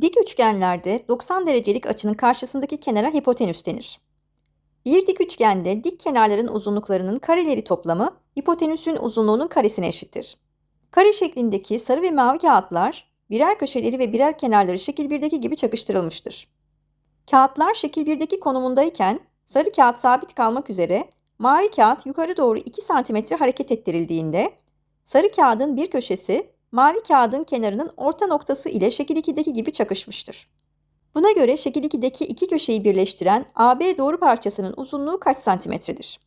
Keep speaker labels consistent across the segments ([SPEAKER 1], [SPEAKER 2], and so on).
[SPEAKER 1] Dik üçgenlerde 90 derecelik açının karşısındaki kenara hipotenüs denir. Bir dik üçgende dik kenarların uzunluklarının kareleri toplamı hipotenüsün uzunluğunun karesine eşittir. Kare şeklindeki sarı ve mavi kağıtlar birer köşeleri ve birer kenarları şekil 1'deki gibi çakıştırılmıştır. Kağıtlar şekil 1'deki konumundayken sarı kağıt sabit kalmak üzere mavi kağıt yukarı doğru 2 cm hareket ettirildiğinde sarı kağıdın bir köşesi mavi kağıdın kenarının orta noktası ile şekil 2'deki gibi çakışmıştır. Buna göre şekil 2'deki iki köşeyi birleştiren AB doğru parçasının uzunluğu kaç santimetredir?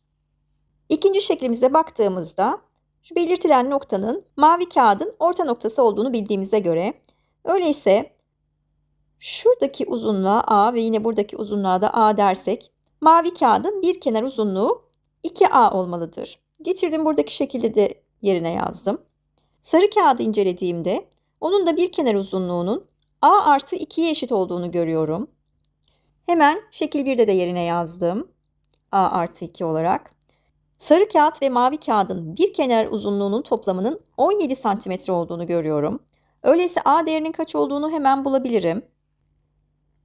[SPEAKER 1] İkinci şeklimize baktığımızda şu belirtilen noktanın mavi kağıdın orta noktası olduğunu bildiğimize göre öyleyse şuradaki uzunluğa A ve yine buradaki uzunluğa da A dersek mavi kağıdın bir kenar uzunluğu 2A olmalıdır. Getirdim buradaki şekilde de yerine yazdım. Sarı kağıdı incelediğimde onun da bir kenar uzunluğunun A artı 2'ye eşit olduğunu görüyorum. Hemen şekil 1'de de yerine yazdım. A artı 2 olarak. Sarı kağıt ve mavi kağıdın bir kenar uzunluğunun toplamının 17 santimetre olduğunu görüyorum. Öyleyse A değerinin kaç olduğunu hemen bulabilirim.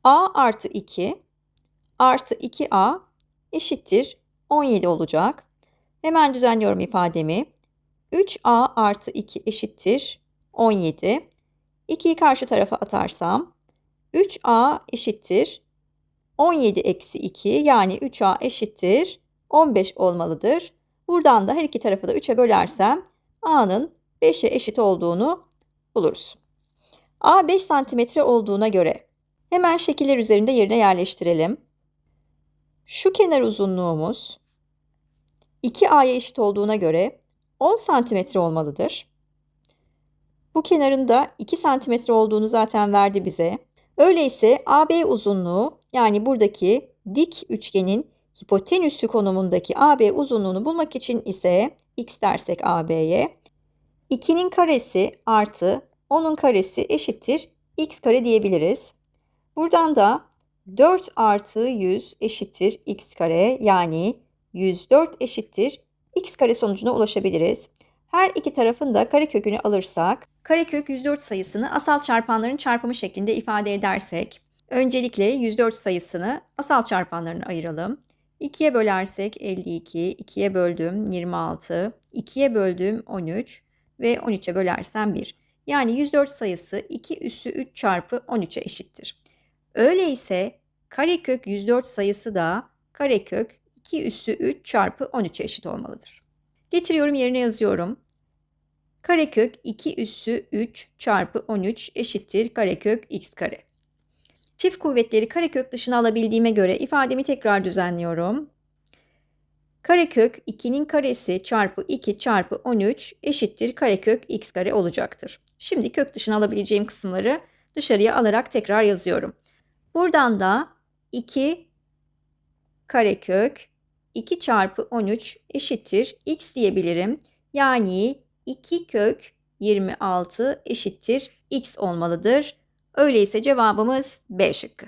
[SPEAKER 1] A artı 2 artı 2A eşittir 17 olacak. Hemen düzenliyorum ifademi. 3A artı 2 eşittir 17. 2'yi karşı tarafa atarsam 3A eşittir 17 eksi 2 yani 3A eşittir 15 olmalıdır. Buradan da her iki tarafı da 3'e bölersem A'nın 5'e eşit olduğunu buluruz. A 5 santimetre olduğuna göre hemen şekiller üzerinde yerine yerleştirelim. Şu kenar uzunluğumuz 2A'ya eşit olduğuna göre 10 santimetre olmalıdır. Bu kenarın da 2 santimetre olduğunu zaten verdi bize. Öyleyse AB uzunluğu yani buradaki dik üçgenin hipotenüsü konumundaki AB uzunluğunu bulmak için ise x dersek AB'ye 2'nin karesi artı 10'un karesi eşittir x kare diyebiliriz. Buradan da 4 artı 100 eşittir x kare yani 104 eşittir x kare sonucuna ulaşabiliriz. Her iki tarafın da karekökünü alırsak, karekök 104 sayısını asal çarpanların çarpımı şeklinde ifade edersek, öncelikle 104 sayısını asal çarpanlarına ayıralım. 2'ye bölersek 52, 2'ye böldüm 26, 2'ye böldüm 13 ve 13'e bölersem 1. Yani 104 sayısı 2 üssü 3 çarpı 13'e eşittir. Öyleyse karekök 104 sayısı da karekök 2 üssü 3 çarpı 13'e eşit olmalıdır. Getiriyorum yerine yazıyorum. Karekök 2 üssü 3 çarpı 13 eşittir karekök x kare. Çift kuvvetleri karekök dışına alabildiğime göre ifademi tekrar düzenliyorum. Karekök 2'nin karesi çarpı 2 çarpı 13 eşittir karekök x kare olacaktır. Şimdi kök dışına alabileceğim kısımları dışarıya alarak tekrar yazıyorum. Buradan da 2 karekök 2 çarpı 13 eşittir x diyebilirim. Yani 2 kök 26 eşittir x olmalıdır. Öyleyse cevabımız B şıkkı.